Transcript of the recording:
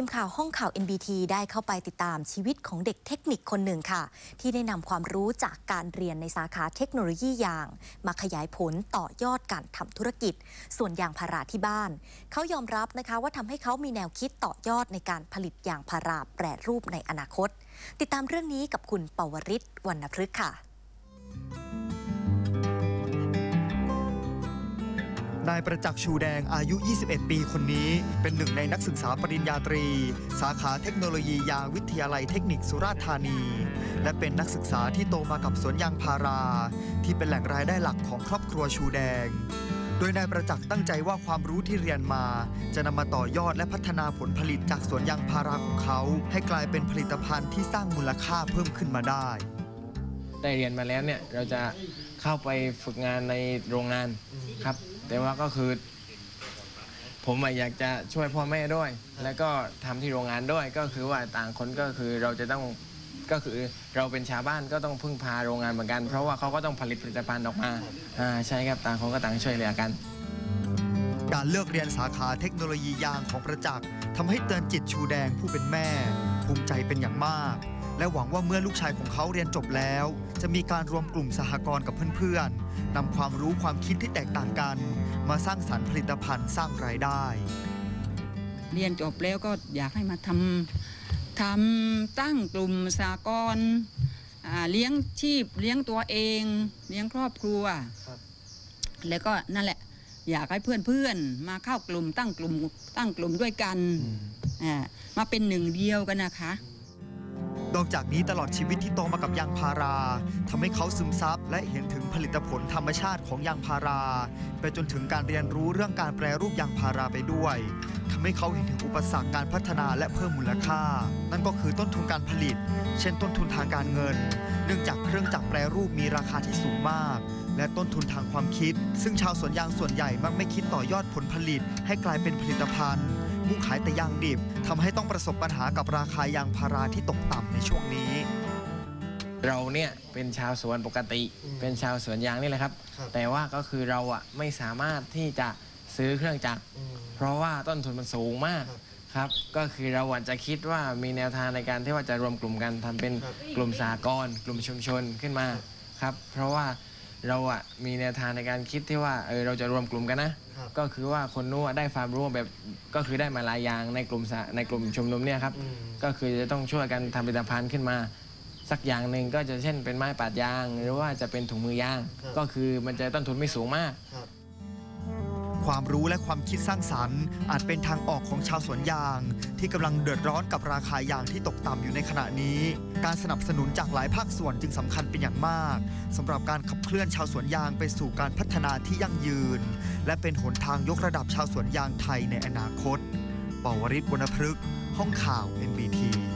ทีมข่าวห้องข่าว NBT ได้เข้าไปติดตามชีวิตของเด็กเทคนิคคนหนึ่งค่ะ ที่ได้นำความรู้จากการเรียนในสาขาเทคโนโลยียาง มาขยายผลต่อยอดการทำธุรกิจ ส่วนยางพาราที่บ้าน เขายอมรับนะคะว่าทำให้เขามีแนวคิดต่อยอดในการผลิตยางพาราแปรรูปในอนาคต ติดตามเรื่องนี้กับคุณปวริศวรรณพฤกษ์ค่ะ นายประจักษ์ชูแดงอายุ 21 ปีคนนี้ เป็นหนึ่งในนักศึกษาปริญญาตรี สาขาเทคโนโลยียางวิทยาลัยเทคนิคสุราษฎร์ธานี และเป็นนักศึกษาที่โตมากับสวนยางพารา ที่เป็นแหล่งรายได้หลักของครอบครัวชูแดงโดยนายประจักษ์ตั้งใจว่าความรู้ที่เรียนมา จะนำมาต่อยอดและพัฒนาผลผลิตจากสวนยางพาราของเขา ให้กลายเป็นผลิตภัณฑ์ที่สร้างมูลค่าเพิ่มขึ้นมาได้ ได้เรียนมาแล้วเนี่ยเราจะเข้าไปฝึกงานในโรงงานครับ แต่ว่าก็คือ ผมอะอยากจะช่วยพ่อแม่ด้วย แล้วก็ทำที่โรงงานด้วยก็คือว่าต่างคนก็คือเราจะต้องก็คือเราเป็นชาวบ้านก็ต้องพึ่งพาโรงงานเหมือนกัน เพราะว่าเขาก็ต้องผลิตผลิตภัณฑ์ออกมาอ่าใช่ครับต่างคนก็ต่างช่วยเหลือกัน การเลือกเรียนสาขาเทคโนโลยียางของประจักษ์ทำให้เตือนจิตชูแดงผู้เป็นแม่ ภูมิใจเป็นอย่างมาก และหวังว่าเมื่อลูกชายของเขาเรียนจบแล้ว จะมีการรวมกลุ่มสหกรณ์กับเพื่อนๆนำความรู้ความคิดที่แตกต่างกัน มาสร้างสรรค์ผลิตภัณฑ์สร้างรายได้ เรียนจบแล้วก็อยากให้มาทำทำตั้งกลุ่มสากลอ่าเลี้ยงชีพเลี้ยงตัวเอง เลี้ยงครอบครัวแล้วก็นั่นแหละ อยากให้เพื่อนๆมาเข้ากลุ่มตั้งกลุ่มตั้งกลุ่มด้วยกันอ่ามาเป็นหนึ่งเดียวกันนะคะ นอกจากนี้ตลอดชีวิตที่โตมากับยางพาราทำให้เขาซึมซับและเห็นถึงผลิตผลธรรมชาติของยางพารา ไปจนถึงการเรียนรู้เรื่องการแปรรูปยางพาราไปด้วยทำให้เขาเห็นถึงอุปสรรคการพัฒนาและเพิ่มมูลค่า นั่นก็คือต้นทุนการผลิต เช่นต้นทุนทางการเงิน เนื่องจากเครื่องจักรแปรรูปมีราคาที่สูงมาก และต้นทุนทางความคิด ซึ่งชาวสวนยางส่วนใหญ่มักไม่คิดต่อยอดผลผลิต ให้กลายเป็นผลิตภัณฑ์ มุ่งขายแต่ยางดิบทำให้ต้องประสบปัญหากับราคายางพาราที่ตกต่ำในช่วงนี้ เราเนี่ยเป็นชาวสวนปกติ เป็นชาวสวนยางนี่แหละครับครับแต่ว่าก็คือเราอะไม่สามารถที่จะซื้อเครื่องจักรเพราะว่าต้นทุนมันสูงมากครับครับก็คือเราอาจจะคิดว่ามีแนวทางในการที่ว่าจะรวมกลุ่มกันทำเป็นครับกลุ่มสากลกลุ่มชุมชนขึ้นมาครับ เพราะว่า เราอะมีแนวทางในการคิดที่ว่าเออเราจะรวมกลุ่มกันนะ ครับก็คือว่าคนนู้นอะได้ความรู้แบบก็คือได้มาหลายอย่างในกลุ่มสะในกลุ่มชุมนุมเนี่ยครับก็คือจะต้องช่วยกันทำผลิตภัณฑ์ขึ้นมา สักอย่างหนึ่งก็จะเช่นเป็นไม้ปาดยาง หรือว่าจะเป็นถุงมือยาง ครับ ก็คือมันจะต้นทุนไม่สูงมาก ความรู้และความคิดสร้างสรรค์ อาจเป็นทางออกของชาวสวนยาง ที่กำลังเดือดร้อนกับราคายางที่ตกต่ำอยู่ในขณะนี้ การสนับสนุนจากหลายภาคส่วนจึงสำคัญเป็นอย่างมากสำหรับการขับเคลื่อนชาวสวนยางไปสู่การพัฒนาที่ยั่งยืน และเป็นหนทางยกระดับชาวสวนยางไทยในอนาคตปวริศวรรณพฤกษ์ห้องข่าว NBT